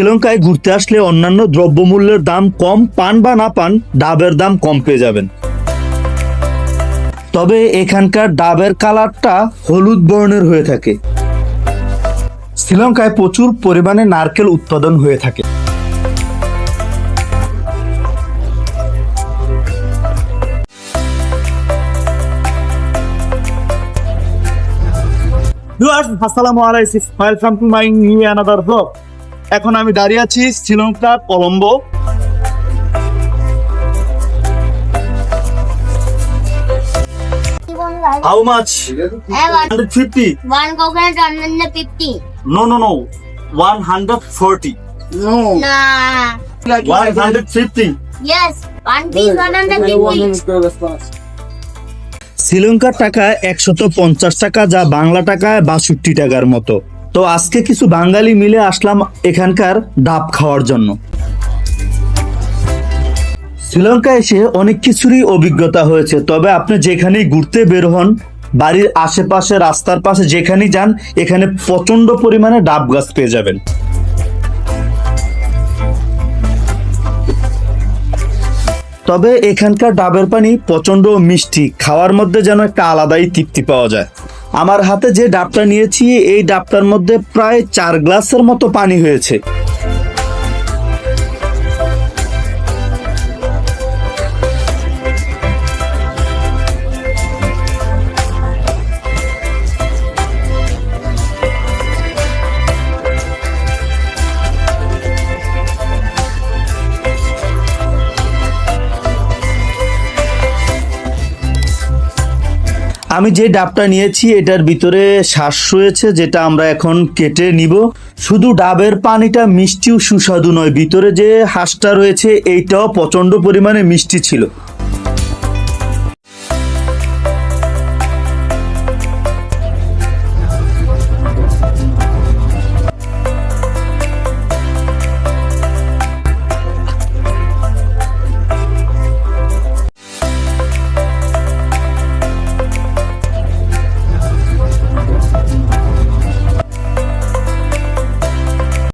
শ্রীলঙ্কায় ঘুরতে আসলে অন্যান্য দ্রব্যমূল্যের দাম কম পান বা না পান, ডাবের দাম কম পেয়ে যাবেন। তবে এখানকার ডাবের কালারটা হলুদ বর্ণের হয়ে থাকে। শ্রীলঙ্কায় প্রচুর পরিমাণে নারকেল উৎপাদন হয়ে থাকে। আসসালামু আলাইকুম। Welcome to my new another blog. এখন আমি দাঁড়িয়ে আছি Sri Lanka Colombo how much hundred fifty One coconut and then fifty. No no no one hundred forty Nah. One hundred fifty Yes. One piece one hundred fifty. শ্রীলঙ্কার টাকা একশত পঞ্চাশ টাকা যা বাংলা টাকায় বাষট্টি টাকার মতো তো আজকে কিছু বাঙালি মিলে আসলাম এখানকার ডাব খাওয়ার জন্য। শ্রীলঙ্কা এসে অনেক কিছুরই অভিজ্ঞতা হয়েছে। তবে আপনি যেখানেই ঘুরতে বের হন, বাড়ির আশেপাশে, রাস্তার পাশে, যেখানেই যান, এখানে প্রচণ্ড পরিমাণে ডাব গাছ পেয়ে যাবেন। তবে এখানকার ডাবের পানি প্রচণ্ড মিষ্টি, খাওয়ার মধ্যে যেন একটা আলাদাই তৃপ্তি পাওয়া যায়। আমার হাতে যে ডাবটা নিয়েছি এই ডাবটার মধ্যে প্রায় চার গ্লাসের মতো পানি হয়েছে। আমি যে ডাবটা নিয়েছি, এটার ভিতরে শ্বাস রয়েছে, যেটা আমরা এখন কেটে নিব। শুধু ডাবের পানিটা মিষ্টিও সুস্বাদু নয়, ভিতরে যে হাঁসটা রয়েছে, এইটাও প্রচণ্ড পরিমাণে মিষ্টি ছিল।